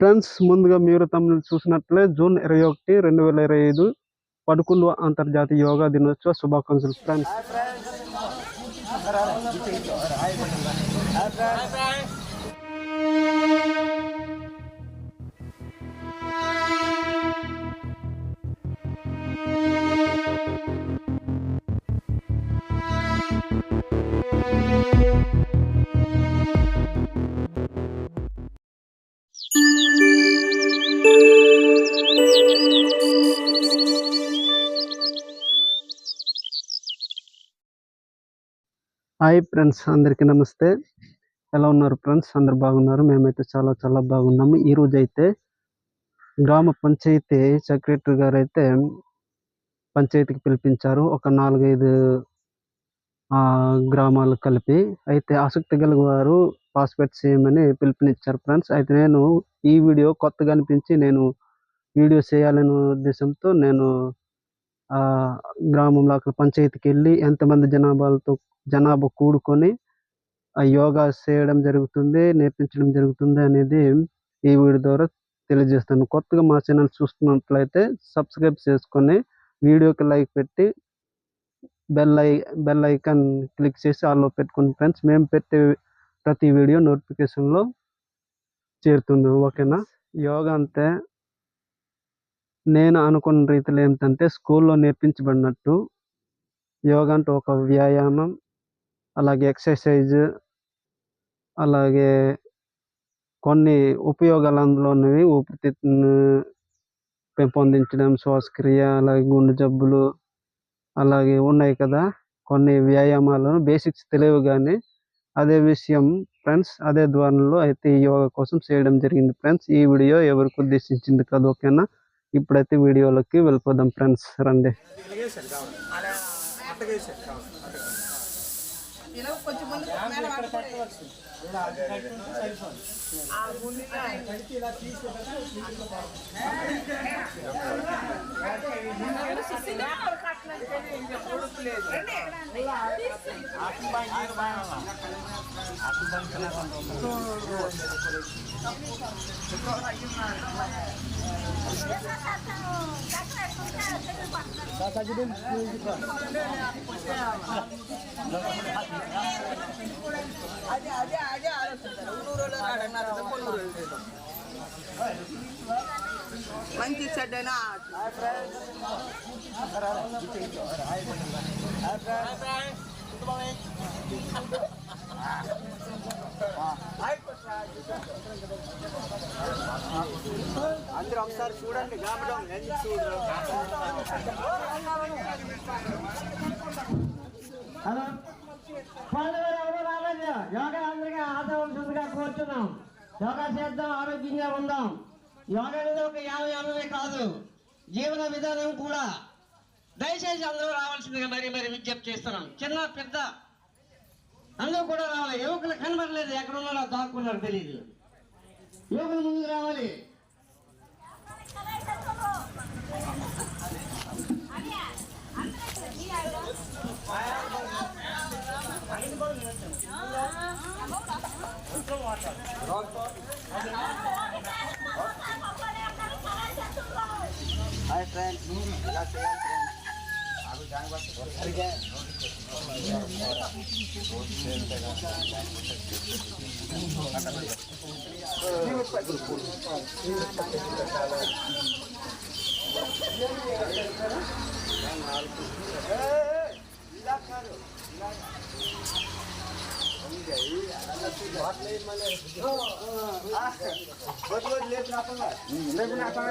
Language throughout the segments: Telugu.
ఫ్రెండ్స్ ముందుగా మీరు తమిళ చూసినట్లే జూన్ ఇరవై ఒకటి రెండు వేల ఇరవై ఐదు పదకొండు అంతర్జాతీయ యోగా దినోత్సవ శుభాకాంక్షలు ఫ్రెండ్స్ హాయ్ ఫ్రెండ్స్ అందరికీ నమస్తే. ఎలా ఉన్నారు ఫ్రెండ్స్? అందరు బాగున్నారు? మేమైతే చాలా చాలా బాగున్నాము. ఈ అయితే గ్రామ పంచాయతీ సెక్రటరీ గారు అయితే పంచాయతీకి పిలిపించారు. ఒక నాలుగైదు గ్రామాలు కలిపి. అయితే ఆసక్తి కలిగి వారు పాస్పోర్ట్ చేయమని పిలుపునిచ్చారు ఫ్రెండ్స్. అయితే నేను ఈ వీడియో కొత్తగా అనిపించి నేను వీడియో చేయాలనే ఉద్దేశంతో నేను గ్రామంలో అక్కడ పంచాయతీకి వెళ్ళి ఎంతమంది జనాభాలతో జనాభా కూడుకొని ఆ యోగా చేయడం జరుగుతుంది నేర్పించడం జరుగుతుంది అనేది ఈ వీడియో ద్వారా తెలియజేస్తాను కొత్తగా మా ఛానల్ చూస్తున్నట్లయితే సబ్స్క్రైబ్ చేసుకొని వీడియోకి లైక్ పెట్టి bell I bell icon click చేసి ఆల్లో పెట్టుకుని ఫ్రెండ్స్. మేము పెట్టే ప్రతి వీడియో నోటిఫికేషన్లో చేరుతుంది. ఓకేనా? యోగా అంటే నేను అనుకున్న రీతిలో ఏంటంటే స్కూల్లో నేర్పించబడినట్టు యోగా అంటే ఒక వ్యాయామం అలాగే ఎక్సర్సైజ్ అలాగే కొన్ని ఉపయోగాలు అందులో ఉన్నవి. ఊపిరితిత్తును పెంపొందించడం శ్వాసక్రియ అలాగే గుండె జబ్బులు అలాగే ఉన్నాయి కదా. కొన్ని వ్యాయామాలను బేసిక్స్ తెలియవు కానీ అదే విషయం ఫ్రెండ్స్ అదే ద్వారంలో అయితే ఈ యోగా కోసం చేయడం జరిగింది. ఫ్రెండ్స్ ఈ వీడియో ఎవరికి ఉద్దేశించింది కాదు ఓకేనా? ఇప్పుడైతే వీడియోలోకి వెళ్ళిపోదాం ఫ్రెండ్స్ రండి. ఇలా కొంచెం ముందు మేడం పట్టుకోండి. ఆ గుండెలో అదే అదే అదే ఆలోచిస్తారు ఊరూరులో రాడన్నారు కదా కొన్నూరు వెళ్తారు. మంచి చెడ్డైనా అందరూ ఒకసారి చూడండి గామడం ఎంత చూడరు? హలో. పండుగ ఎవరు యోగా అందరికీ ఆదరించగా కోరుతున్నాం యోగా చేద్దాం ఆరోగ్యంగా ఉందాం. యోగా అనేది ఒక యాభై యాభై కాదు జీవన విధానం కూడా. దయచేసి అందరూ రావాల్సిందిగా మరి మరి విజ్ఞప్తి చేస్తున్నాం. చిన్న పెద్ద అందరూ కూడా రావాలి. యువకులు కనబడలేదు. ఎక్కడ ఉన్నారో దాక్కున్నారు తెలియదు యువకులు ముందు రావాలి. హాయ్ ఫ్రెండ్స్ लेकिन आपण लेकिन आपण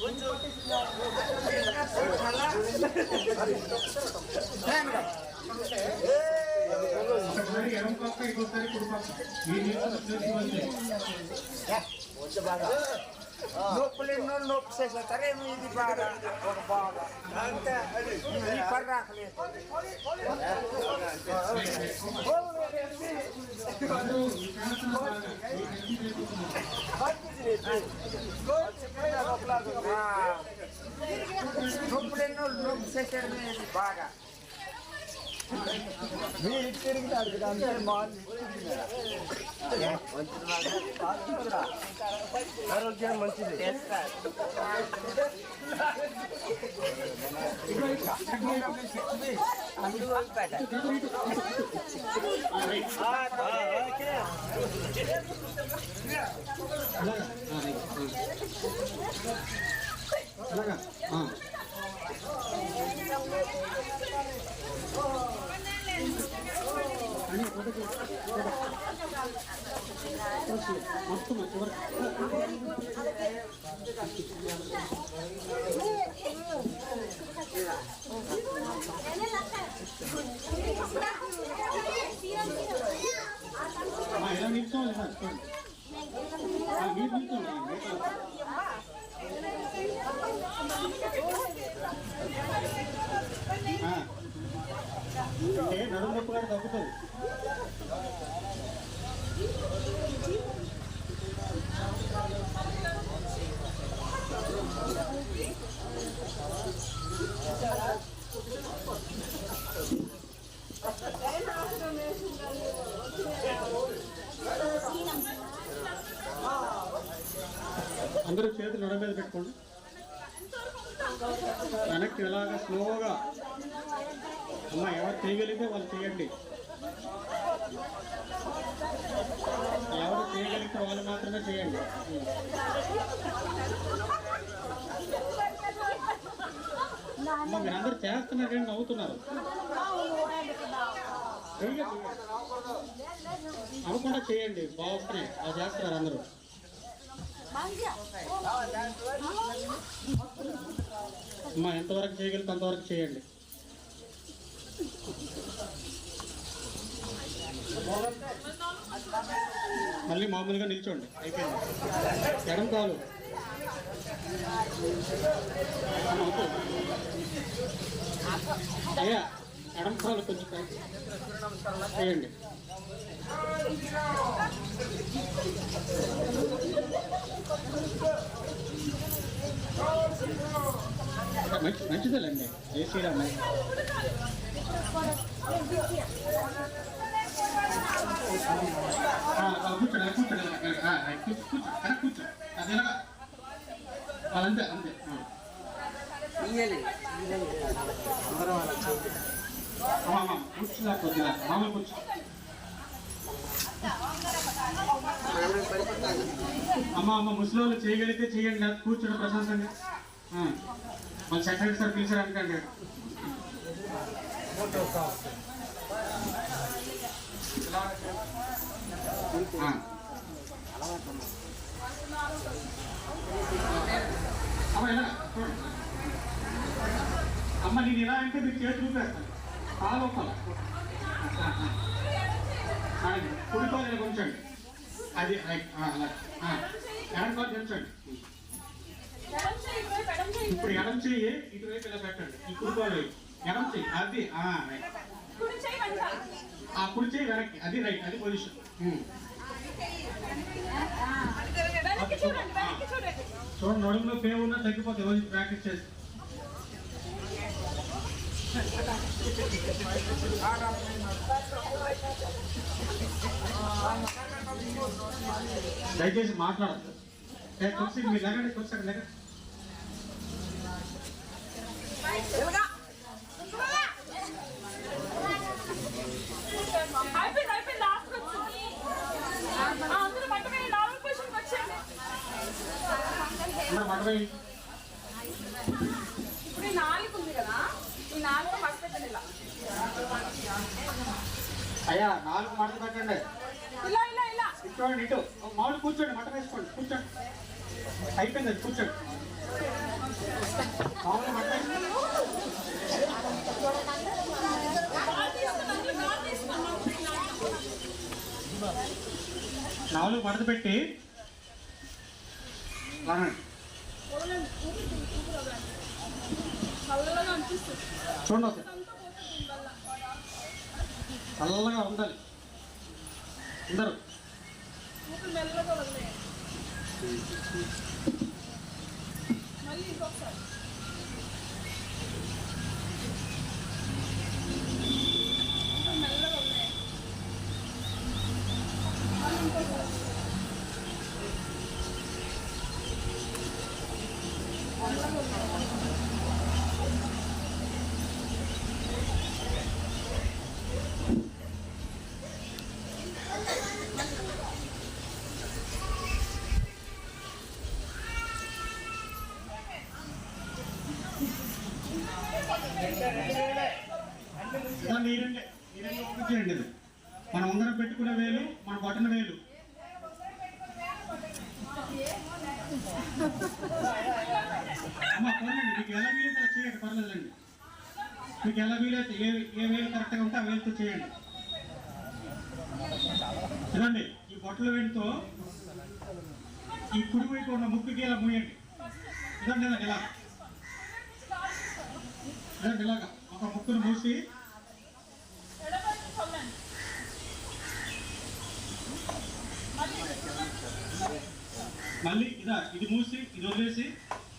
కొంచెం ఒకసారి ఎడం పక్క ఇంకోసారి కుడి పక్క మీరు బాగా నొప్పులు ఎన్నో నొప్పి చేసేస్తారే బాగా. ఇది బాగా మీరు తిరుగుతారు కదా అంతే ఆరోగ్యం మంచిది అలాగా ఆ. అని ఒకటి మొత్తం చివరికి ఆ, ఇలా నిల్చోవాలి సార్ మీరు నిల్చోండి నడుము నొప్పి కూడా తగ్గుతుంది అందరూ చేతులు నడుము మీద పెట్టుకోండి వెనక్కి ఇలాగా స్లోగా అమ్మ ఎవరు చేయగలిగితే వాళ్ళు చేయండి ఎవరు చేయగలిగితే వాళ్ళు మాత్రమే చేయండి అమ్మ మీరందరూ చేస్తున్నారు కానీ నవ్వుతున్నారు. అవ్వకుండా చేయండి బాగున్నాయి అలా చేస్తున్నారు అందరూ. అమ్మా ఎంతవరకు చేయగలిగితే అంతవరకు చేయండి. మళ్ళీ మామూలుగా నిల్చోండి. అయిపోయింది. ఎడం కాలు. అమ్మ, అయ్యా ఎడం కాలు కొంచెం చేయండి. మంచి మంచిదేలండి. ఏసీ శ్రీరామ్ కూర్చోండి కూర్చోండి కూర్చో కూర్చో వెనక్కి అంతే అంతే అమ్మ, కూర్చున్నా కొద్దిగా మామూలు కూర్చో అమ్మ అమ్మ ముసలి చేయగలిగితే చేయండి నాకు కూర్చోండి ప్రశాంతంగా మళ్ళీ సెక్రటరీ సార్ పిలిచారు అనుకోండి అమ్మ నేను ఇలా అంటే మీరు చేతి చూపేస్తాను కాలు ఒప్పల ఉంచండి అది రైట్ అలా ఎడం కాలు ఇప్పుడు ఎడం చెయ్యి ఇటువైపు ఇలా పెట్టండి ఈ కుడిపోలేదు ఎడం చెయ్యి అది రైట్ ఆ కుడి చెయ్యి వెనక్కి అది రైట్ అది పొజిషన్ చూడండి నడుములో పేరు ఉన్నా తగ్గిపోతే రోజు ప్రాక్టీస్ చేసి దయచేసి మాట్లాడద్దు ఏ, తులసి మీరు లేకండి తులసి అక్కడ లేకండి అయిపోయింది అయిపోయింది లాస్ట్ వచ్చింది అందరూ పట్టుకుని నాలుగు పొజిషన్కి వచ్చేయండి ఇప్పుడు నాలుగు ఉంది కదా ఈ నాలుగు మడత పెట్టండి ఇలా. అయ్యా నాలుగు మడత పెట్టండి. ఇలా ఇలా ఇలా. ఇటు చూడండి ఇటు మామూలు కూర్చోండి మట వేసుకోండి కూర్చోండి. అయిపోయింది అది కూర్చోండి. మామూలు నాలుగు మడత పెట్టి రానండి. చూడండి. చల్లగా ఉండాలి. అందరూ. మళ్ళీ ఇంకొకసారి ఊపిరి మెల్లగా వదిలేయండి మళ్ళీ ఇంకొకసారి మెల్లగా వదిలేయండి ఇలా నీరండి నీరండి ఓపెన్ చేయండి మనం ఉంగరం పెట్టుకునే వేలు మన బటన్ వేలు. అమ్మ పోనండి మీకు ఎలా వీలైతే చేయండి పర్లేదండి మీకు ఎలా వీలైతే ఏ ఏ వేలు కరెక్ట్గా ఉంటే ఆ వేలుతో చేయండి. చూడండి ఈ బొట్టల వేడితో ఈ కుడి వైపు ఉన్న ముక్కుకి ఇలా మూయండి. ఇదండి ఇలా ఇలా చూడండి ఇలాగా. ఒక ముక్కును మూసి మళ్ళీ ఇదా ఇది మూసి ఇది వదిలేసి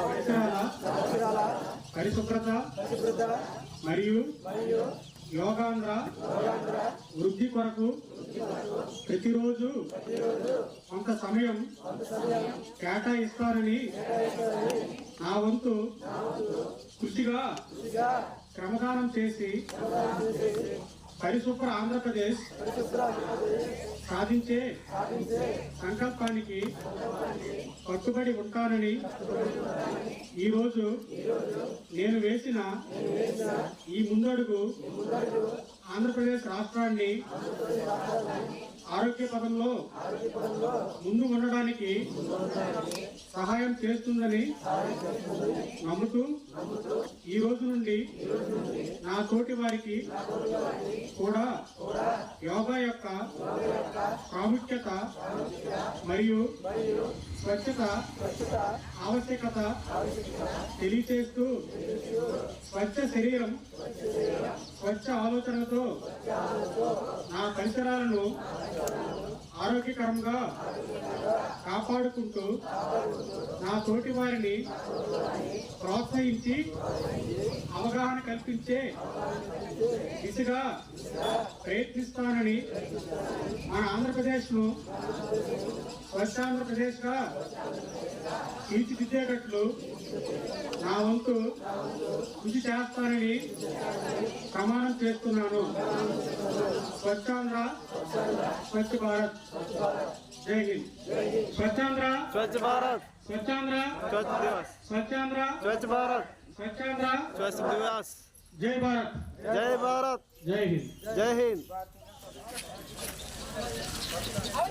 పరిసరాల పరిశుభ్రత మరియు యోగాంధ్ర వృద్ధి కొరకు ప్రతిరోజు కొంత సమయం కేటాయిస్తారని నా వంతు కృషిగా క్రమదానం చేసి పరిశుభ్ర ఆంధ్రప్రదేశ్ సాధించే సంకల్పానికి కట్టుబడి ఉంటానని ఈరోజు నేను వేసిన ఈ ముందడుగు ఆంధ్రప్రదేశ్ రాష్ట్రాన్ని ఆరోగ్య పదంలో ముందు ఉండడానికి సహాయం చేస్తుందని నమ్ముతూ ఈ రోజు నుండి నా తోటి వారికి కూడా యోగా యొక్క ప్రాముఖ్యత మరియు స్వచ్ఛత ఆవశ్యకత తెలియచేస్తూ స్వచ్ఛ శరీరం స్వచ్ఛ ఆలోచనతో నా పరిసరాలను ఆరోగ్యకరంగా కాపాడుకుంటూ నా తోటి వారిని ప్రోత్సహించి అవగాహన కల్పించే దిశగా ప్రయత్నిస్తానని మన ఆంధ్రప్రదేశ్ను స్వచ్ఛ ఆంధ్రప్రదేశ్గా తీర్చిదిద్దేటట్లు నా వంతు కృషి చేస్తానని ప్రమాణం చేస్తున్నాను. స్వచ్ఛాంధ్ర స్వచ్ఛ భారత్. జై హింద్. స్వచ్ఛాంధ్ర స్వచ్ఛ భారత్. స్వచ్ఛాంధ్ర స్వచ్ఛ దివస్ స్వచ్ఛాంధ్ర. స్వచ్ఛ భారత్. స్వచ్ఛ దివస్. జై భారత్. జై భారత్. జై హింద్. జై హింద్. और